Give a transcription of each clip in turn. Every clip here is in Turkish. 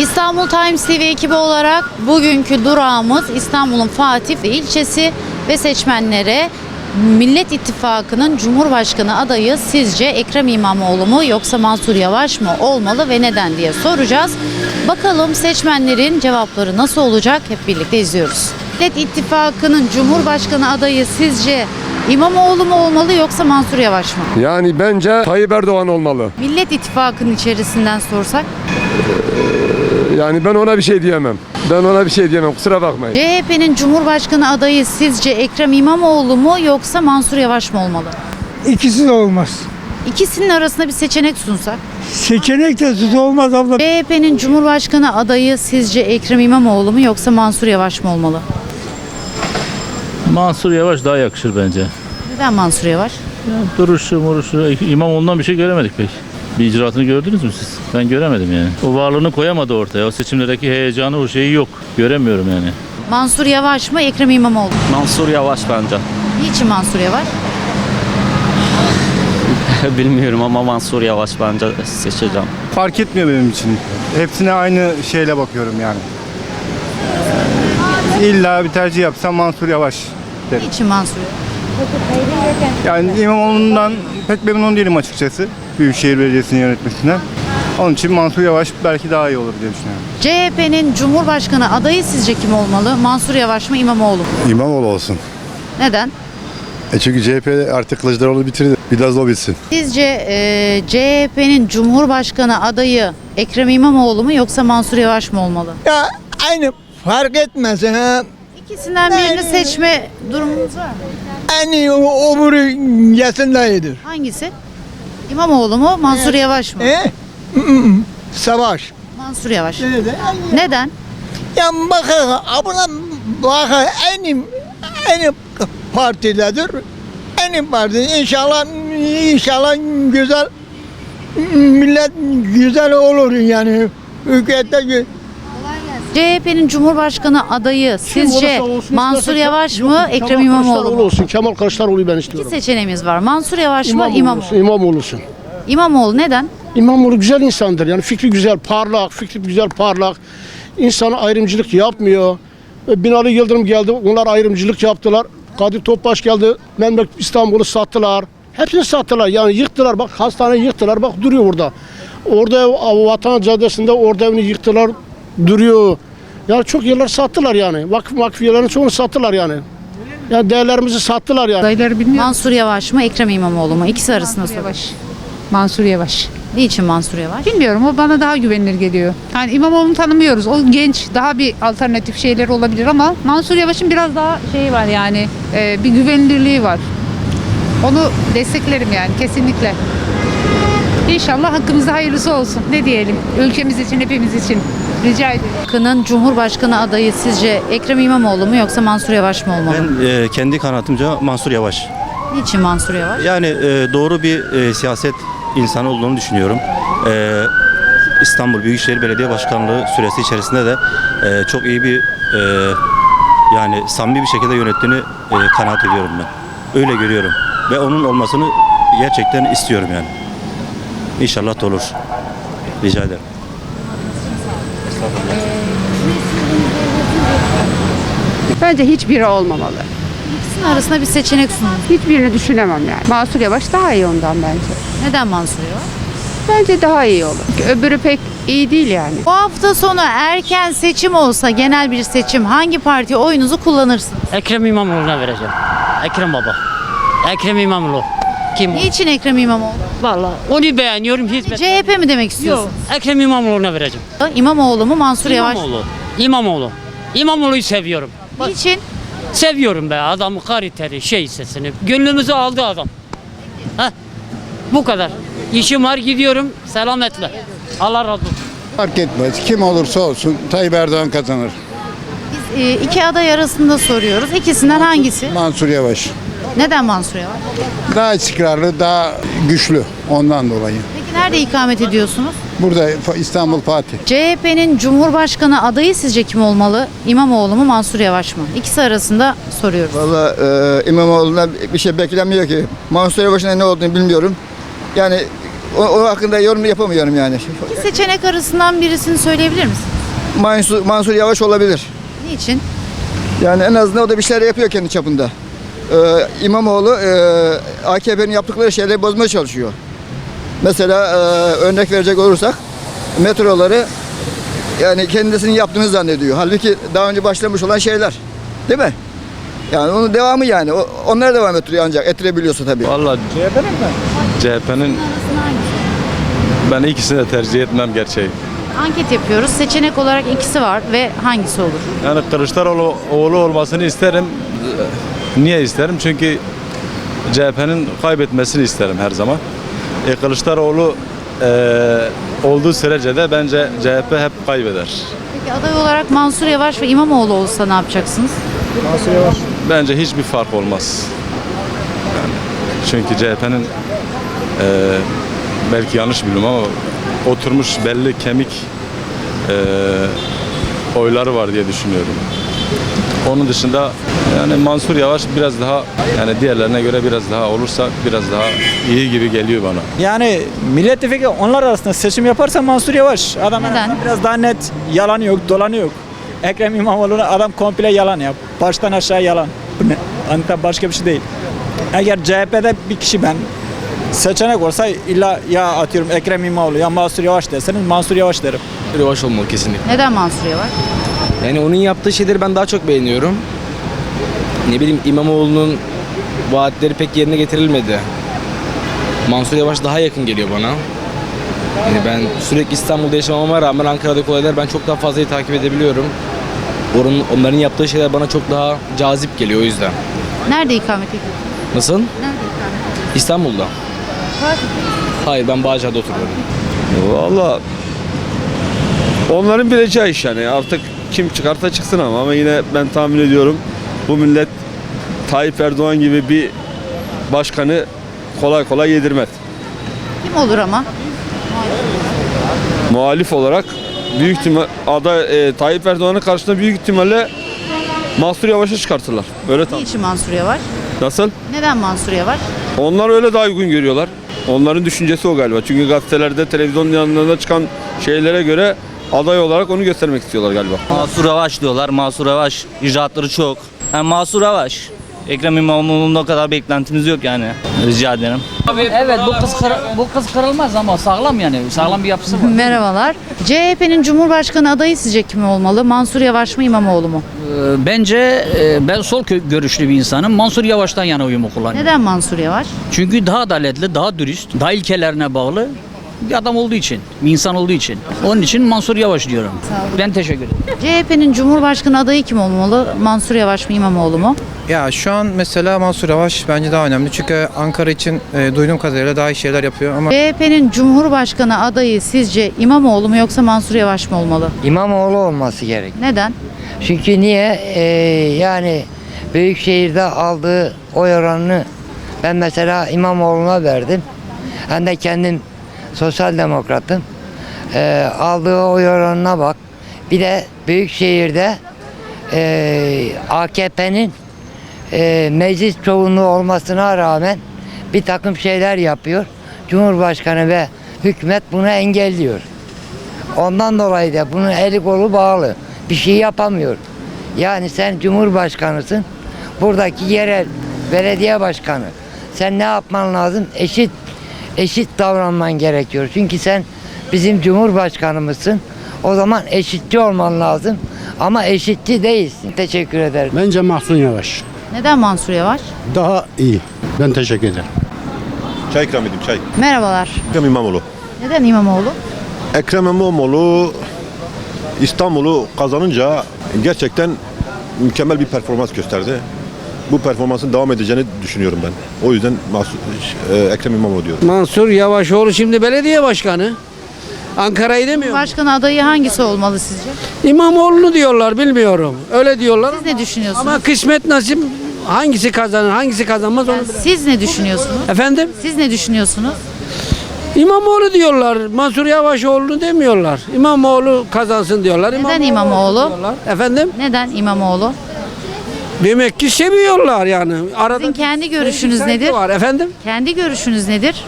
İstanbul Times TV ekibi olarak bugünkü durağımız İstanbul'un Fatih ilçesi ve seçmenlere Millet İttifakı'nın Cumhurbaşkanı adayı sizce Ekrem İmamoğlu mu yoksa Mansur Yavaş mı olmalı ve neden diye soracağız. Bakalım seçmenlerin cevapları nasıl olacak hep birlikte izliyoruz. Millet İttifakı'nın Cumhurbaşkanı adayı sizce İmamoğlu mu olmalı yoksa Mansur Yavaş mı? Yani bence Tayyip Erdoğan olmalı. Millet İttifakı'nın içerisinden sorsak Yani ben ona bir şey diyemem. Ben ona bir şey diyemem kusura bakmayın. CHP'nin Cumhurbaşkanı adayı sizce Ekrem İmamoğlu mu yoksa Mansur Yavaş mı olmalı? İkisi de olmaz. İkisinin arasında bir seçenek sunsak. Seçenek de tut olmaz abla. CHP'nin Cumhurbaşkanı adayı sizce Ekrem İmamoğlu mu yoksa Mansur Yavaş mı olmalı? Mansur Yavaş daha yakışır bence. Neden Mansur Yavaş? Yani duruşu, muruşu, İmamoğlu'ndan bir şey göremedik pek. Bir icraatını gördünüz mü siz? Ben göremedim yani. O varlığını koyamadı ortaya. O seçimlerdeki heyecanı, o şeyi yok. Göremiyorum yani. Mansur Yavaş mı Ekrem İmamoğlu? mu? Mansur Yavaş bence. Niçin Mansur Yavaş? Bilmiyorum ama Mansur Yavaş bence seçeceğim. Fark etmiyor benim için. Hepsine aynı şeyle bakıyorum yani. İlla bir tercih yapsam Mansur Yavaş derim. Niçin Mansur Yavaş? Yani İmamoğlu'ndan pek memnun değilim açıkçası. Büyükşehir Belediyesi'nin yönetmesinden. Onun için Mansur Yavaş belki daha iyi olur diye düşünüyorum. CHP'nin Cumhurbaşkanı adayı sizce kim olmalı? Mansur Yavaş mı İmamoğlu mu? İmamoğlu olsun. Neden? E çünkü CHP artık Kılıçdaroğlu bitirdi. Biraz o bitsin. Sizce e, CHP'nin Cumhurbaşkanı adayı Ekrem İmamoğlu mu yoksa Mansur Yavaş mı olmalı? Ya aynı fark etmez ha. İkisinden birini seçme durumunuz var mı? En iyi o oburu yesin iyidir. Hangisi? İmamoğlu mu, Mansur Yavaş mı? E? Mm, Savaş. Mansur Yavaş. Neden? Ya bakın abuna bakın en iyi, en iyi partilerdir. En iyi parti. İnşallah inşallah güzel millet güzel olur yani. Hükümette gü- CHP'nin Cumhurbaşkanı adayı sizce Mansur Yavaş mı, Ekrem İmamoğlu mu? olsun. Kemal Kılıçdaroğlu ben İki istiyorum. seçeneğimiz var. Mansur Yavaş mı, İmamoğlu İmamoğlu? olsun. İmamoğlu olsun. İmamoğlu neden? İmamoğlu güzel insandır. Yani fikri güzel, parlak, fikri güzel, parlak. İnsana ayrımcılık yapmıyor. E, Binali Yıldırım geldi. Onlar ayrımcılık yaptılar. Kadir Topbaş geldi. Memleket İstanbul'u sattılar. Hepsini sattılar. Yani yıktılar. Bak hastaneyi yıktılar. Bak duruyor orada. Orada ev- Vatan Caddesi'nde orada evini yıktılar. Duruyor. Yani çok yerler sattılar yani. Vakıf vakfiyelerin çoğunu sattılar yani. Yani değerlerimizi sattılar yani. Adayları bilmiyorum. Mansur Yavaş mı, Ekrem İmamoğlu mu? İkisi arasında soruyorum. Yavaş. Mansur Yavaş. Niçin Mansur Yavaş? Bilmiyorum o bana daha güvenilir geliyor. Yani İmamoğlu'nu tanımıyoruz. O genç daha bir alternatif şeyler olabilir ama Mansur Yavaş'ın biraz daha şeyi var yani e, bir güvenilirliği var. Onu desteklerim yani kesinlikle. İnşallah hakkımızda hayırlısı olsun. Ne diyelim? Ülkemiz için, hepimiz için. Rica ederim. Kının Cumhurbaşkanı adayı sizce Ekrem İmamoğlu mu yoksa Mansur Yavaş mı olmalı? Ben e, kendi kanaatimce Mansur Yavaş. Niçin Mansur Yavaş? Yani e, doğru bir e, siyaset insanı olduğunu düşünüyorum. E, İstanbul Büyükşehir Belediye Başkanlığı süresi içerisinde de e, çok iyi bir e, yani samimi bir şekilde yönettiğini e, kanaat ediyorum ben. Öyle görüyorum. Ve onun olmasını gerçekten istiyorum yani. İnşallah da olur. Rica ederim. Bence hiçbiri olmamalı. İkisinin arasında bir seçenek sunun. Hiçbirini düşünemem yani. Mansur Yavaş daha iyi ondan bence. Neden Mansur Yavaş? Bence daha iyi olur. Öbürü pek iyi değil yani. Bu hafta sonu erken seçim olsa genel bir seçim hangi partiye oyunuzu kullanırsınız? Ekrem İmamoğlu'na vereceğim. Ekrem Baba. Ekrem İmamoğlu. Kim o? Niçin Ekrem İmamoğlu? Vallahi onu beğeniyorum hizmet. CHP mi demek istiyorsun? Yok. Ekrem İmamoğlu'na vereceğim. İmamoğlu mu Mansur Yavaş? İmamoğlu. İmamoğlu. İmamoğlu'yu seviyorum. Bak, Niçin? seviyorum be adamı kaliteli şey sesini. Gönlümüzü aldı adam. Heh. Bu kadar. İşim var gidiyorum. Selametle. Allah razı olsun. Fark etmez. Kim olursa olsun Tayyip Erdoğan kazanır. Biz e, iki aday arasında soruyoruz. İkisinden hangisi? Mansur Yavaş. Neden Mansur Yavaş? Daha istikrarlı, daha güçlü ondan dolayı. Peki nerede ikamet ediyorsunuz? Burada İstanbul Fatih. CHP'nin Cumhurbaşkanı adayı sizce kim olmalı? İmamoğlu mu Mansur Yavaş mı? İkisi arasında soruyoruz. Valla e, İmamoğlu'na bir şey beklemiyor ki. Mansur Yavaş'ın ne olduğunu bilmiyorum. Yani o, o hakkında yorum yapamıyorum yani. İki seçenek arasından birisini söyleyebilir misin? Mansur, Mansur Yavaş olabilir. Niçin? Yani en azından o da bir şeyler yapıyor kendi çapında. Ee, İmamoğlu e, AKP'nin yaptıkları şeyleri bozmaya çalışıyor. Mesela e, örnek verecek olursak metroları yani kendisinin yaptığını zannediyor. Halbuki daha önce başlamış olan şeyler. Değil mi? Yani onun devamı yani. O, onlara devam ettiriyor ancak ettirebiliyorsa tabii. Vallahi CHP'nin ben ikisini de tercih etmem gerçeği. Anket yapıyoruz. Seçenek olarak ikisi var ve hangisi olur? Yani Kılıçdaroğlu oğlu olmasını isterim. Niye isterim? Çünkü CHP'nin kaybetmesini isterim her zaman. E, Kılıçdaroğlu e, olduğu sürece de bence CHP hep kaybeder. Peki aday olarak Mansur Yavaş ve İmamoğlu olsa ne yapacaksınız? Bence hiçbir fark olmaz. Yani çünkü CHP'nin e, belki yanlış biliyorum ama oturmuş belli kemik e, oyları var diye düşünüyorum. Onun dışında yani Mansur Yavaş biraz daha yani diğerlerine göre biraz daha olursa biraz daha iyi gibi geliyor bana. Yani Millet İttifakı onlar arasında seçim yaparsa Mansur Yavaş. Adam en Neden? biraz daha net yalanı yok, dolanı yok. Ekrem İmamoğlu'na adam komple yalan yap. Baştan aşağı yalan. Bu ne? Tabii başka bir şey değil. Eğer CHP'de bir kişi ben seçenek olsa illa ya atıyorum Ekrem İmamoğlu ya Mansur Yavaş deseniz Mansur Yavaş derim. Yavaş olmalı kesinlikle. Neden Mansur Yavaş? Yani onun yaptığı şeyleri ben daha çok beğeniyorum. Ne bileyim İmamoğlu'nun vaatleri pek yerine getirilmedi. Mansur Yavaş daha yakın geliyor bana. Yani ben sürekli İstanbul'da yaşamama rağmen Ankara'daki olaylar ben çok daha fazla iyi takip edebiliyorum. Onun, onların yaptığı şeyler bana çok daha cazip geliyor o yüzden. Nerede ikamet ediyorsun? Nasıl? Nerede ikamet İstanbul'da. Hayır ben Bağcay'da oturuyorum. Valla onların bileceği iş yani artık kim çıkarsa çıksın ama ama yine ben tahmin ediyorum bu millet Tayyip Erdoğan gibi bir başkanı kolay kolay yedirmez. Kim olur ama? Muhalif olarak büyük ihtimal aday e, Tayyip Erdoğan'ın karşısında büyük ihtimalle Mansur Yavaş'ı çıkartırlar. Öyle tam. Niçin Mansur Yavaş? Nasıl? Neden Mansur Yavaş? Onlar öyle daha uygun görüyorlar. Onların düşüncesi o galiba. Çünkü gazetelerde, televizyon yanlarında çıkan şeylere göre aday olarak onu göstermek istiyorlar galiba. Mansur Yavaş diyorlar. Mansur Yavaş icraatları çok. Yani Mansur Yavaş. Ekrem İmamoğlu'nun o kadar beklentimiz yok yani. Rica ederim. Evet bu kız bu kız kırılmaz ama sağlam yani. Sağlam bir yapısı var. Merhabalar. CHP'nin Cumhurbaşkanı adayı sizce kim olmalı? Mansur Yavaş mı İmamoğlu mu? Ee, Bence e, ben sol kö- görüşlü bir insanım. Mansur Yavaş'tan yana uyumu kullanıyorum. Neden Mansur Yavaş? Çünkü daha adaletli, daha dürüst, daha ilkelerine bağlı bir adam olduğu için, bir insan olduğu için. Onun için Mansur Yavaş diyorum. Ben teşekkür ederim. CHP'nin Cumhurbaşkanı adayı kim olmalı? Mansur Yavaş mı İmamoğlu mu? Ya şu an mesela Mansur Yavaş bence daha önemli. Çünkü Ankara için duyduğum kadarıyla daha iyi şeyler yapıyor ama CHP'nin Cumhurbaşkanı adayı sizce İmamoğlu mu yoksa Mansur Yavaş mı olmalı? İmamoğlu olması gerek. Neden? Çünkü niye? Ee, yani Büyükşehir'de aldığı oy oranını ben mesela İmamoğlu'na verdim. Hem de kendim sosyal demokratım. Ee, aldığı oy oranına bak. Bir de Büyükşehir'de ee, AKP'nin ee, meclis çoğunluğu olmasına rağmen bir takım şeyler yapıyor. Cumhurbaşkanı ve hükümet bunu engelliyor. Ondan dolayı da bunun eli kolu bağlı. Bir şey yapamıyor. Yani sen cumhurbaşkanısın. Buradaki yerel belediye başkanı. Sen ne yapman lazım? Eşit eşit davranman gerekiyor. Çünkü sen bizim cumhurbaşkanımızsın. O zaman eşitçi olman lazım. Ama eşitçi değilsin. Teşekkür ederim. Bence Mahsun Yavaş. Neden Mansur Yavaş? Daha iyi. Ben teşekkür ederim. Çay ikram edeyim çay. Merhabalar. Ekrem İmamoğlu. Neden İmamoğlu? Ekrem İmamoğlu İstanbul'u kazanınca gerçekten mükemmel bir performans gösterdi. Bu performansın devam edeceğini düşünüyorum ben. O yüzden Mahsu- e, Ekrem İmamoğlu diyorum. Mansur Yavaşoğlu şimdi belediye başkanı. Ankara'yı demiyor. Başkan adayı hangisi olmalı sizce? İmamoğlu'nu diyorlar bilmiyorum. Öyle diyorlar. Siz ne düşünüyorsunuz? Ama kısmet nasip hangisi kazanır hangisi kazanmaz onu. Siz ne düşünüyorsunuz? Efendim? Siz ne düşünüyorsunuz? İmamoğlu diyorlar. Mansur Yavaşoğlu demiyorlar. İmamoğlu kazansın diyorlar. Neden İmamoğlu? diyorlar. Efendim? Neden İmamoğlu? Demek ki seviyorlar yani. Arada Sizin kendi görüşünüz nedir? Var. Efendim? Kendi görüşünüz nedir?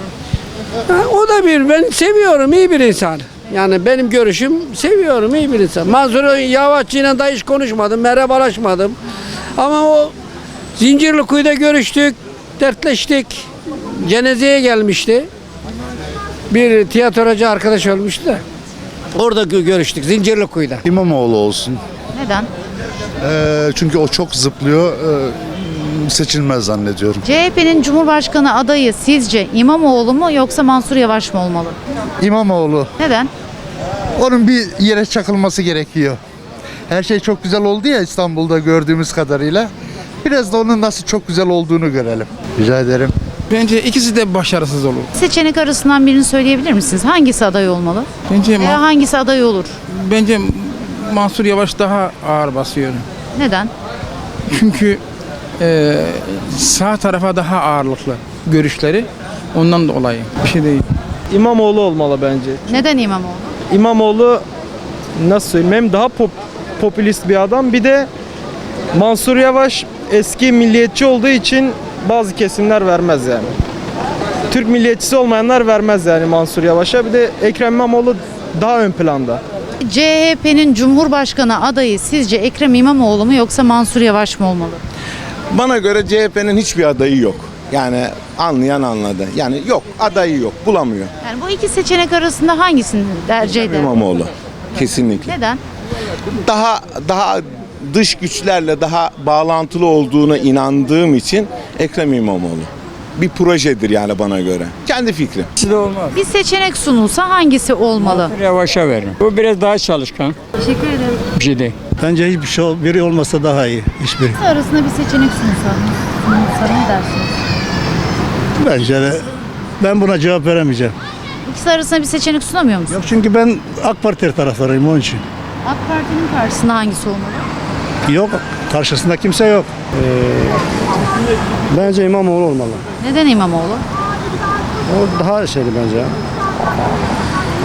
o da bir ben seviyorum iyi bir insan. Yani benim görüşüm seviyorum iyi bir insan. Mansur Yavaşçı'yla da hiç konuşmadım, merhabalaşmadım. Ama o Zincirlikuyu'da görüştük, dertleştik. Cenazeye gelmişti. Bir tiyatrocu arkadaş ölmüştü de. Orada gö- görüştük Zincirlikuyu'da. İmamoğlu olsun. Neden? Ee, çünkü o çok zıplıyor. Ee, seçilmez zannediyorum. CHP'nin Cumhurbaşkanı adayı sizce İmamoğlu mu yoksa Mansur Yavaş mı olmalı? İmamoğlu. Neden? Onun bir yere çakılması gerekiyor. Her şey çok güzel oldu ya İstanbul'da gördüğümüz kadarıyla. Biraz da onun nasıl çok güzel olduğunu görelim. Rica ederim. Bence ikisi de başarısız olur. Seçenek arasından birini söyleyebilir misiniz? Hangisi aday olmalı? Bence Veya hangisi aday olur? bence Mansur Yavaş daha ağır basıyor. Neden? Çünkü e, sağ tarafa daha ağırlıklı görüşleri. Ondan dolayı bir şey değil. İmamoğlu olmalı bence. Neden İmamoğlu? İmamoğlu nasıl söyleyeyim hem daha pop, popülist bir adam bir de Mansur Yavaş eski milliyetçi olduğu için bazı kesimler vermez yani. Türk milliyetçisi olmayanlar vermez yani Mansur Yavaş'a. Bir de Ekrem İmamoğlu daha ön planda. CHP'nin Cumhurbaşkanı adayı sizce Ekrem İmamoğlu mu yoksa Mansur Yavaş mı olmalı? Bana göre CHP'nin hiçbir adayı yok. Yani anlayan anladı. Yani yok adayı yok bulamıyor. Yani bu iki seçenek arasında hangisini tercih eder? İmamoğlu kesinlikle. Neden? Daha daha dış güçlerle daha bağlantılı olduğuna inandığım için Ekrem İmamoğlu. Bir projedir yani bana göre. Kendi fikrim. Bir seçenek sunulsa hangisi olmalı? Yavaş'a verin. O biraz daha çalışkan. Teşekkür ederim. Bir şey değil. Bence hiçbir şey biri olmasa daha iyi. Hiçbiri. İkisi arasında bir seçenek sunulsa, sunulsa ne dersiniz? Bence de ben buna cevap veremeyeceğim. İkisi arasında bir seçenek sunamıyor musun? Yok çünkü ben AK Parti taraftarıyım onun için. AK Parti'nin karşısında hangisi olmalı? Yok karşısında kimse yok. bence İmamoğlu olmalı. Neden İmamoğlu? O daha şeyli bence.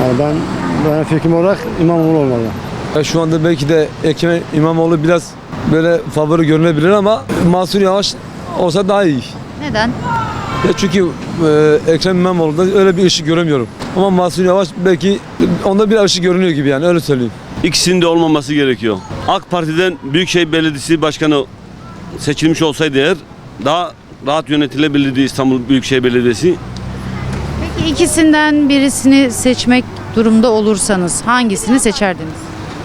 Yani ben ben fikrim olarak İmamoğlu olmalı. Şu anda belki de Ekrem İmamoğlu biraz böyle favori görünebilir ama Mansur Yavaş olsa daha iyi. Neden? Ya çünkü e, Ekrem İmamoğlu'nda öyle bir ışık göremiyorum. Ama Mansur Yavaş belki onda bir ışık görünüyor gibi yani öyle söyleyeyim. İkisinin de olmaması gerekiyor. AK Parti'den Büyükşehir Belediyesi Başkanı seçilmiş olsaydı eğer daha rahat yönetilebilirdi İstanbul Büyükşehir Belediyesi. Peki ikisinden birisini seçmek durumda olursanız hangisini seçerdiniz?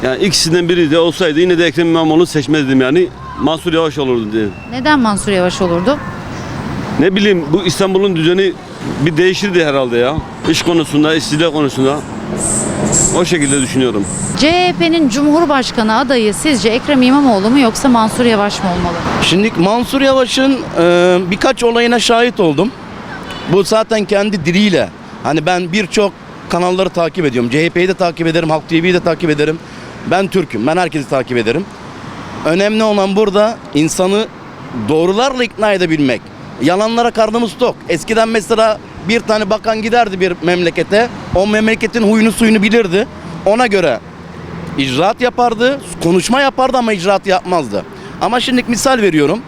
Yani ikisinden biri de olsaydı yine de Ekrem İmamoğlu seçmezdim yani. Mansur Yavaş olurdu diye. Neden Mansur Yavaş olurdu? Ne bileyim bu İstanbul'un düzeni bir değişirdi herhalde ya. İş konusunda, işsizlik konusunda. O şekilde düşünüyorum. CHP'nin Cumhurbaşkanı adayı sizce Ekrem İmamoğlu mu yoksa Mansur Yavaş mı olmalı? Şimdi Mansur Yavaş'ın e, birkaç olayına şahit oldum. Bu zaten kendi diliyle. Hani ben birçok kanalları takip ediyorum. CHP'yi de takip ederim, Halk TV'yi de takip ederim. Ben Türk'üm, ben herkesi takip ederim. Önemli olan burada insanı doğrularla ikna edebilmek. Yalanlara karnımız tok. Eskiden mesela bir tane bakan giderdi bir memlekete. O memleketin huyunu suyunu bilirdi. Ona göre icraat yapardı, konuşma yapardı ama icraat yapmazdı. Ama şimdi misal veriyorum.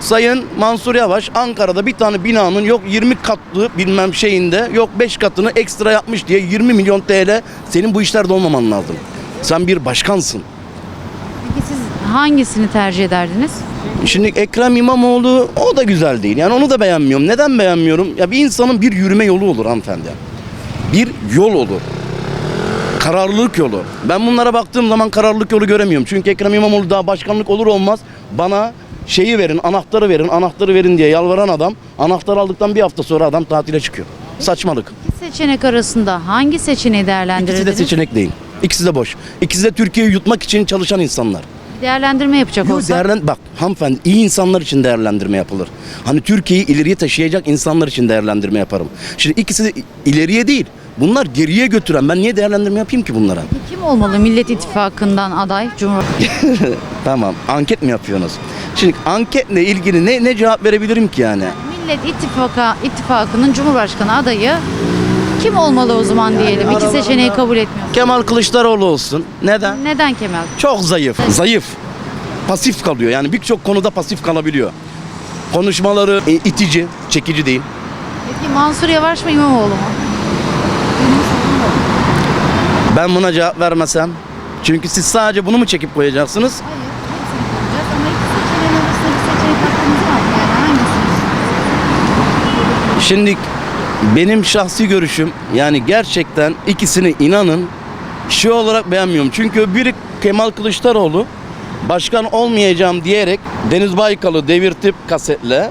Sayın Mansur Yavaş Ankara'da bir tane binanın yok 20 katlı bilmem şeyinde yok 5 katını ekstra yapmış diye 20 milyon TL senin bu işlerde olmaman lazım. Sen bir başkansın. Peki siz hangisini tercih ederdiniz? Şimdi Ekrem İmamoğlu o da güzel değil. Yani onu da beğenmiyorum. Neden beğenmiyorum? Ya bir insanın bir yürüme yolu olur hanımefendi. Bir yol olur. Kararlılık yolu. Ben bunlara baktığım zaman kararlılık yolu göremiyorum. Çünkü Ekrem İmamoğlu daha başkanlık olur olmaz bana şeyi verin, anahtarı verin, anahtarı verin diye yalvaran adam anahtarı aldıktan bir hafta sonra adam tatile çıkıyor. Saçmalık. İki seçenek arasında hangi seçeneği İkisi de değerlendirirdiniz? seçenek değil. İkisi de boş. İkisi de Türkiye'yi yutmak için çalışan insanlar. Değerlendirme yapacak Yok, olsak. değerlen bak hanımefendi iyi insanlar için değerlendirme yapılır. Hani Türkiye'yi ileriye taşıyacak insanlar için değerlendirme yaparım. Şimdi ikisi de ileriye değil. Bunlar geriye götüren. Ben niye değerlendirme yapayım ki bunlara? Kim olmalı Millet İttifakı'ndan aday? Cumhur tamam. Anket mi yapıyorsunuz? Şimdi anketle ilgili ne ne cevap verebilirim ki yani? Millet İttifaka, İttifakı'nın Cumhurbaşkanı adayı kim olmalı o zaman diyelim? İki seçeneği kabul etmiyor. Kemal Kılıçdaroğlu olsun. Neden? Neden Kemal? Çok zayıf. Zayıf. Pasif kalıyor. Yani birçok konuda pasif kalabiliyor. Konuşmaları e, itici, çekici değil. Peki Mansur Yavaş mı İmamoğlu mu? Ben buna cevap vermesem. Çünkü siz sadece bunu mu çekip koyacaksınız? Hayır, hepsini konuşacağız ama iki seçeneğin arasında bir seçenek hakkımız var. Yani hangisi? Şimdi benim şahsi görüşüm yani gerçekten ikisini inanın şey olarak beğenmiyorum. Çünkü biri Kemal Kılıçdaroğlu başkan olmayacağım diyerek Deniz Baykal'ı devirtip kasetle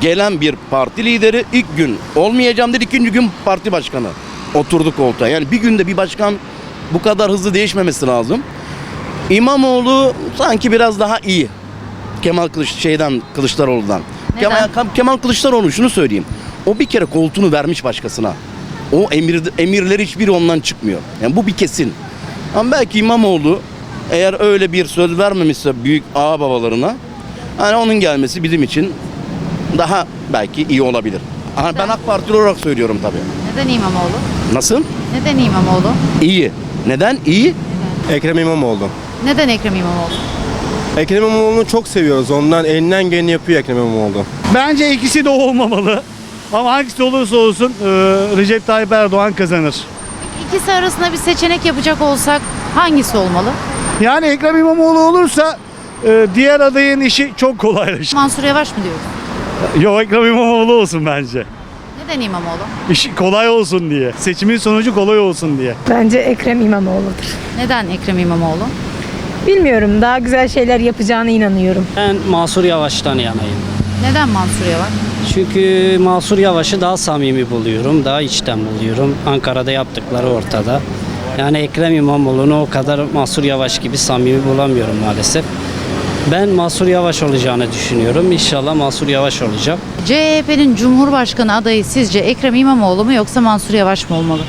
gelen bir parti lideri ilk gün olmayacağım dedi ikinci gün parti başkanı oturdu koltuğa. Yani bir günde bir başkan bu kadar hızlı değişmemesi lazım. İmamoğlu sanki biraz daha iyi. Kemal Kılıç şeyden Kılıçdaroğlu'dan. Neden? Kemal, Kemal Kılıçdaroğlu şunu söyleyeyim. O bir kere koltuğunu vermiş başkasına. O emir, emirler hiçbiri ondan çıkmıyor. Yani bu bir kesin. Ama belki İmamoğlu eğer öyle bir söz vermemişse büyük ağa babalarına hani onun gelmesi bizim için daha belki iyi olabilir. Ha, Ben AK Partili olarak söylüyorum tabii. Neden İmamoğlu? Nasıl? Neden İmamoğlu? İyi. Neden? İyi. Ekrem İmamoğlu. Neden Ekrem İmamoğlu? Ekrem İmamoğlu'nu çok seviyoruz. Ondan elinden geleni yapıyor Ekrem İmamoğlu. Bence ikisi de olmamalı. Ama hangisi olursa olsun e, Recep Tayyip Erdoğan kazanır. İkisi arasında bir seçenek yapacak olsak hangisi olmalı? Yani Ekrem İmamoğlu olursa e, diğer adayın işi çok kolaylaşır. Mansur Yavaş mı diyoruz? Yok Ekrem İmamoğlu olsun bence. Neden İmamoğlu? İş kolay olsun diye. Seçimin sonucu kolay olsun diye. Bence Ekrem İmamoğlu'dur. Neden Ekrem İmamoğlu? Bilmiyorum daha güzel şeyler yapacağına inanıyorum. Ben Mansur Yavaş'tan yanayım. Neden Mansur Yavaş? Çünkü Mansur Yavaş'ı daha samimi buluyorum, daha içten buluyorum. Ankara'da yaptıkları ortada. Yani Ekrem İmamoğlu'nu o kadar Mansur Yavaş gibi samimi bulamıyorum maalesef. Ben Mansur Yavaş olacağını düşünüyorum. İnşallah Mansur Yavaş olacak. CHP'nin Cumhurbaşkanı adayı sizce Ekrem İmamoğlu mu yoksa Mansur Yavaş mı olmalı?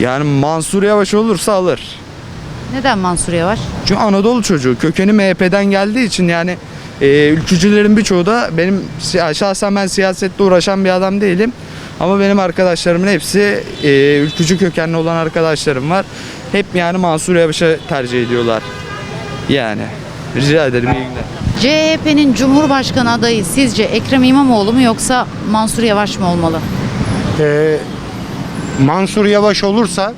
Yani Mansur Yavaş olursa alır. Neden Mansur Yavaş? Çünkü Anadolu çocuğu kökeni MHP'den geldiği için yani e, ülkücülerin birçoğu da benim şahsen ben siyasette uğraşan bir adam değilim. Ama benim arkadaşlarımın hepsi e, ülkücü kökenli olan arkadaşlarım var. Hep yani Mansur Yavaş'ı tercih ediyorlar. Yani rica ederim iyi günler. CHP'nin Cumhurbaşkanı adayı sizce Ekrem İmamoğlu mu yoksa Mansur Yavaş mı olmalı? Ee, Mansur Yavaş olursa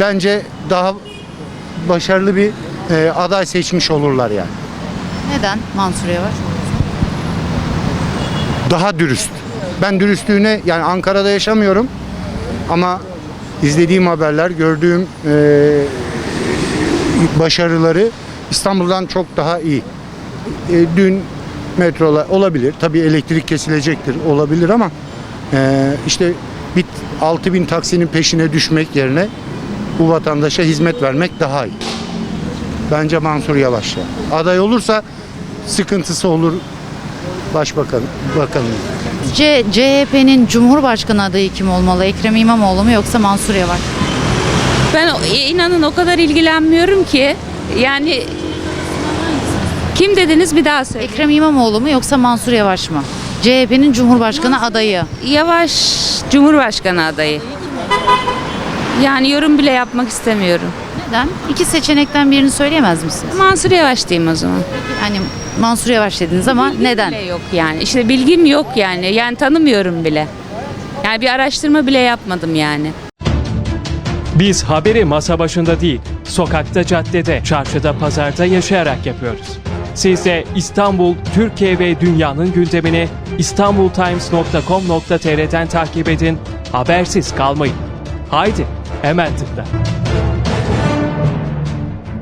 bence daha başarılı bir e, aday seçmiş olurlar yani. Neden Mansur Yavaş? Daha dürüst. Ben dürüstlüğüne yani Ankara'da yaşamıyorum ama izlediğim haberler, gördüğüm e, başarıları İstanbul'dan çok daha iyi. E, dün metrolar olabilir. Tabii elektrik kesilecektir olabilir ama e, işte bir 6000 taksinin peşine düşmek yerine bu vatandaşa hizmet vermek daha iyi. Bence Mansur Yavaş ya. Aday olursa sıkıntısı olur başbakan bakanın. Sizce CHP'nin Cumhurbaşkanı adayı kim olmalı? Ekrem İmamoğlu mu yoksa Mansur Yavaş? Ben inanın o kadar ilgilenmiyorum ki yani kim dediniz bir daha söyle. Ekrem İmamoğlu mu yoksa Mansur Yavaş mı? CHP'nin Cumhurbaşkanı adayı. Yavaş Cumhurbaşkanı adayı. Yani yorum bile yapmak istemiyorum. Neden? İki seçenekten birini söyleyemez misiniz? Mansur Yavaş diyeyim o zaman. Yani Mansur Yavaş dediniz ama neden? Bile yok yani. İşte bilgim yok yani. Yani tanımıyorum bile. Yani bir araştırma bile yapmadım yani. Biz haberi masa başında değil, sokakta, caddede, çarşıda, pazarda yaşayarak yapıyoruz. Siz de İstanbul, Türkiye ve dünyanın gündemini istanbultimes.com.tr'den takip edin, habersiz kalmayın. Haydi, hemen tıkla.